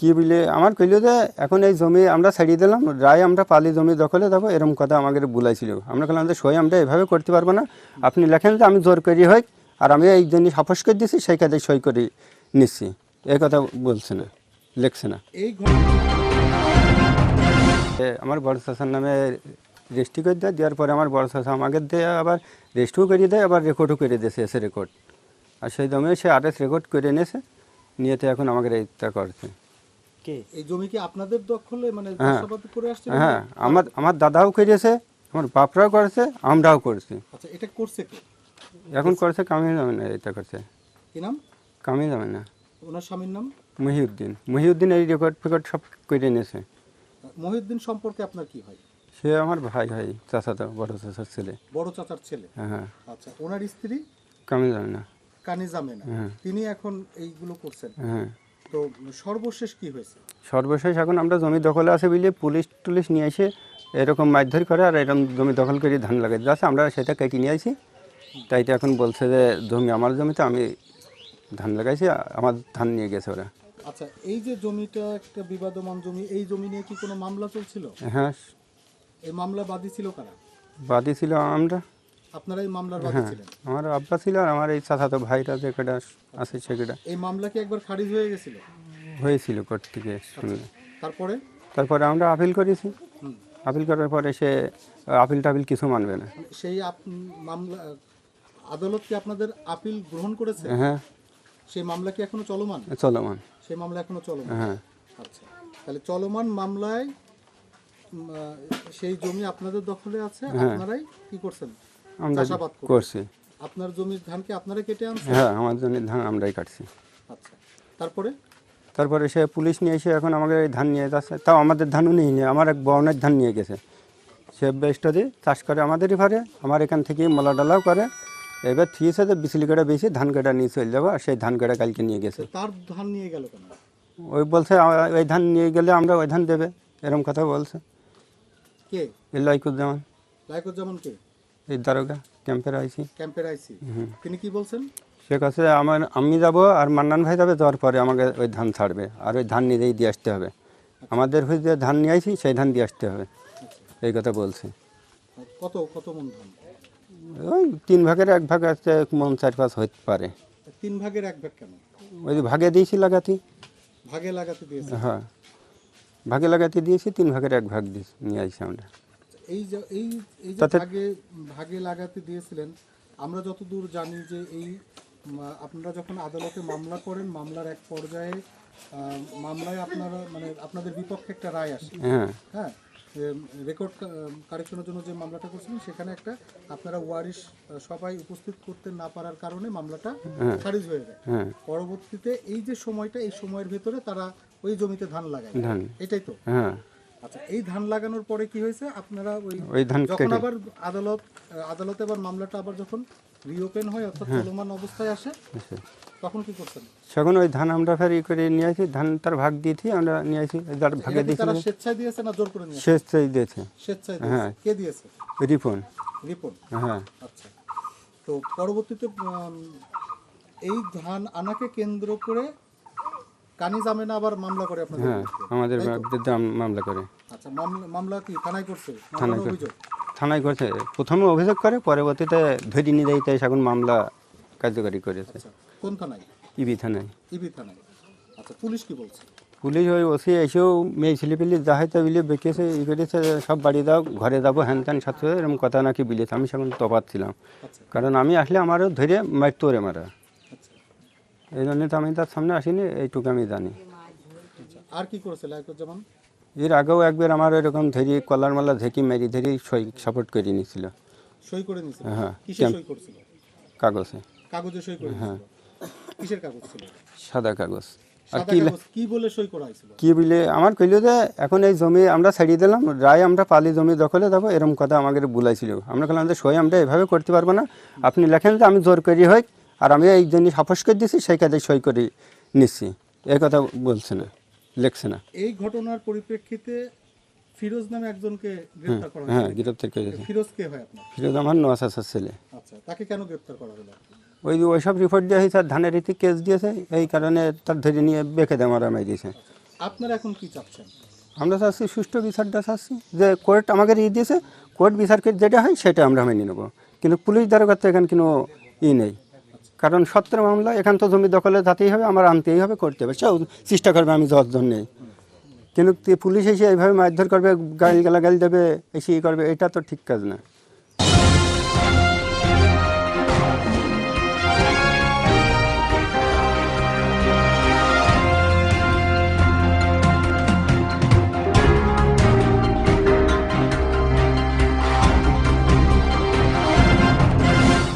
কি বলে আমার কইল যে এখন এই জমি আমরা ছাড়িয়ে দিলাম রায় আমরা পালি জমি দখলে দেবো এরকম কথা আমাকে বুলাইছিল। আমরা বললাম যে সই আমরা এভাবে করতে পারব না। আপনি লেখেন যে আমি জোর করি হই আর আমি এই জন্য সাপোস করে দিছি সেই কাজে সই করে নিচ্ছি এই কথা বলছে না লেখছে না। আমার বড় চাষার নামে রেজিস্ট্রি করে দেয় দেওয়ার পরে আমার বড় চাষা আমাকে দেয় আবার রেজিস্ট্রিও করিয়ে দেয় আবার রেকর্ডও করে দিয়েছে এসে রেকর্ড। আর সেই দমে সে আরেস রেকর্ড করে নিয়েছে। নিয়েতে এখন আমাকে এইটা করছে। কে? এই জমি কি আপনাদের দখলে মানে হ্যাঁ। করে আসছে হ্যাঁ আমার আমার দাদাও করেছে আমার বাপরাও করেছে আমরাও করছি। আচ্ছা এটা করছে এখন করছে যাবে না এটা করছে। কি নাম? কামি যাবে না। ওনার স্বামীর নাম? মহিউদ্দিন। মহিউদ্দিন এই রেকর্ড ফেকর্ড সব করে নিয়েছে। মহিউদ্দিন সম্পর্কে আপনার কি হয়? সে আমার ভাই ভাই চাচাতো বড় চাচার ছেলে। বড় চাচার ছেলে? হ্যাঁ। হ্যাঁ আচ্ছা ওনার স্ত্রী? কামি যাবে না। কানিজা মেনা হ্যাঁ। তিনি এখন এইগুলো করছেন। হ্যাঁ। তো সর্বশেষ কি হয়েছে? সর্বশেষ এখন আমরা জমি দখলে আছে বলে পুলিশ টুলিশ নিয়ে এসে এরকম মারধর করে আর এরকম জমি দখল করে ধান লাগাই। যাচ্ছে আমরা সেটা কেটে নিয়ে আসি। তাই তো এখন বলছে যে জমি আমার জমিতে আমি ধান লাগাইছি আমার ধান নিয়ে গেছে ওরা। আচ্ছা এই যে জমিটা একটা বিবাদমান জমি এই জমি নিয়ে কি কোনো মামলা চলছিল? হ্যাঁ। এই মামলা বাদী ছিল কারা? বাদী ছিল আমরা। আপনারা এই মামলার বাদী হ্যাঁ ছিলেন? আমার আব্বা ছিল আর আমার এই চাচাতো ভাইটা যে কটা আছে সে এই মামলা কি একবার খারিজ হয়ে গেছিল? হয়েছিল কোর্ট থেকে শুনলে তারপরে? তারপরে আমরা আপিল করেছি। আপিল করার পরে সে আপিল টাপিল কিছু মানবে না। সেই আপ- মামলা আদালত কি আপনাদের আপিল গ্রহণ করেছে? হ্যাঁ। সেই মামলা কি এখনও চলমান? চলমান। সেই মামলা এখনও চলমান? হ্যাঁ। আচ্ছা। তাহলে চলমান মামলায় উম, আহ, সেই জমি আপনাদের দখলে আছে? আপনারাই কি করছেন? আমরা করছি। আপনার জমির ধানকে আপনারা কেটে আনছেন? হ্যাঁ আমার জন্য ধান আমরাই কাটছি। আচ্ছা তারপরে? তারপরে সে পুলিশ নিয়ে এসে এখন আমাকে এই ধান নিয়ে যাচ্ছে। তাও আমাদের ধানও নিয়ে নিয়ে আমার এক বনের ধান নিয়ে গেছে। সে বেশটা দিয়ে চাষ করে আমাদেরই ঘরে আমার এখান থেকে মলা ডালাও করে। এবার ঠিক আছে বিচলি কাটা বেশি ধান কাটা নিয়ে চলে যাব আর সেই ধান কাটা কালকে নিয়ে গেছে। তার ধান নিয়ে গেল কেন? ওই বলছে আ- ওই ধান নিয়ে গেলে আমরা ওই ধান দেবে এরকম কথা বলছে। কে? লাইকুজ্জামান। লাইকুজ্জামান কে? এই দারোগা ক্যাম্পের আইছি ক্যাম্পের আইসি? তিনি কি বলছেন? সে কাছে আমার আমি যাব আর মান্নান ভাই যাবে যাওয়ার পরে আমাকে ওই ধান ছাড়বে। আর ওই ধান নিজেই দিয়ে আসতে হবে। আমাদের হয়ে যে ধান নিয়ে আইছি সেই ধান দিয়ে আসতে হবে। এই কথা বলছে। কত কত মন ধান? ওই তিন ভাগের এক ভাগ আছে মন চার পাঁচ হতে পারে। তিন ভাগের এক ভাগ কেন? ওই যে ভাগে দিয়েছি লাগাতি। ভাগে লাগাতে দিয়েছে হ্যাঁ। ভাগে লাগাতে দিয়েছি তিন ভাগের এক ভাগ দিয়েছি নিয়ে আইছি আমরা। এই যে এই এই যে ভাগে ভাগে লাগাতে দিয়েছিলেন আমরা যতদূর জানি যে এই আপনারা যখন আদালতে মামলা করেন মামলার এক পর্যায়ে মামলায় আপনারা মানে আপনাদের বিপক্ষে একটা রায় আসে। হ্যাঁ। হ্যাঁ রেকর্ড কারেকশনের জন্য যে মামলাটা করছিলেন সেখানে একটা আপনারা ওয়ারিশ সবাই উপস্থিত করতে না পারার কারণে মামলাটা খারিজ হয়ে যায়। হ্যাঁ। পরবর্তীতে এই যে সময়টা এই সময়ের ভেতরে তারা ওই জমিতে ধান লাগায়। এটাই তো। হ্যাঁ। আচ্ছা এই ধান লাগানোর পরে কি হয়েছে? আপনারা ওই ওই ধান যখন আবার আদালত আদালতে আবার মামলাটা আবার যখন রিওপেন হয় অর্থাৎ হ্যাঁ। চলমান অবস্থায় আসে তখন কি করছেন তখন ওই ধান আমরা ফের ই করে নিয়ে আসি ধান তার ভাগ দিয়েছি আমরা নিয়ে আসি যার ভাগে দিয়েছি তারা স্বেচ্ছায় দিয়েছে না জোর করে নিয়েছে শেষ চাই দিয়েছে। স্বেচ্ছায় হ্যাঁ। কে দিয়েছে? রিপন। রিপন? হ্যাঁ। আচ্ছা। তো পরবর্তীতে এই ধান আনাকে কেন্দ্র করে কানি জামে না আবার মামলা করে আপনাদের হ্যাঁ আমাদের বিরুদ্ধে মামলা করে। আচ্ছা মামলা কি থানায় করছে? থানায় কোনো করে। অভিযোগ? থানায় করছে। প্রথমে অভিযোগ করে পরবর্তীতে ধরে নিয়ে যাইতে এখন মামলা কার্যকারী করেছে। আচ্ছা কোন থানায়? ইবি থানায়। ইবি থানায়। আচ্ছা পুলিশ কি বলছে? পুলিশ ওই ওসি এসেও মেয়ে ছেলেপিলি যা হয়তো বিলে বেঁকেছে ই করেছে সব বাড়ি দাও ঘরে যাব হ্যান ত্যান সাথে এরকম কথা নাকি বিলেছে। আমি সেখানে তফাত ছিলাম। আচ্ছা। কারণ আমি আসলে আমারও ধরে মারতো রে মারা। এই জন্য তো আমি তার সামনে আসিনি এইটুকু আমি জানি। আর কি করেছে লাইকুজ্জামান এর আগেও একবার আমার এরকম ধরি কলার মালা ঝেঁকি মেরি ধরি সই সাপোর্ট করে নিয়েছিল। সই করে নিয়েছিল? হ্যাঁ, কিসে সই করেছিল? কাগজে। কাগজে সই করে হ্যাঁ। কিসের কাগজ ছিল? সাদা কাগজ। আর কি কি বলে সই করা হয়েছিল? কি বলে আমার কইল যে এখন এই জমি আমরা ছাড়িয়ে দিলাম রায় আমরা পালি জমি দখলে দেবো এরকম কথা আমাকে বুলাইছিল। আমরা বললাম যে সই আমরা এভাবে করতে পারব না। আপনি লেখেন যে আমি জোর করি হই আর আমি এই জন্য সাপোস করে দিছি সেই কাজে সই করে নিচ্ছি এই কথা বলছে না লেখছে না। এই ঘটনার পরিপ্রেক্ষিতে ফিরোজ নামে একজনকে গ্রেফতার করা হ্যাঁ হয়েছে গ্রেপ্তার করেছে। ফিরোজ কে হয় আপনার? ফিরোজ আমার নোয়াশাসার ছেলে। আচ্ছা তাকে কেন গ্রেফতার করা হলো? ওই যে ওইসব রিপোর্ট দেওয়া হয়েছে ধানের রীতি কেস দিয়েছে এই কারণে তার ধরে নিয়ে বেঁকে দেওয়া মারামারি দিয়েছে আপনারা এখন কি চাচ্ছেন? আমরা চাচ্ছি সুষ্ঠু বিচারটা চাচ্ছি যে কোর্ট আমাকে ই দিয়েছে কোর্ট বিচারকে যেটা হয় সেটা আমরা মেনে নেব। কিন্তু পুলিশ দ্বারা তো এখানে কোনো ই নেই। কারণ সত্তর মামলা, এখান তো জমি দখলে যাতেই হবে, আমার আনতেই হবে, করতে হবে। সেও চেষ্টা করবে আমি দশজন নেই। কিন্তু পুলিশ এসে এইভাবে মারধর করবে, গাড়ি গালাগাল দেবে, এসে করবে, এটা তো ঠিক কাজ না।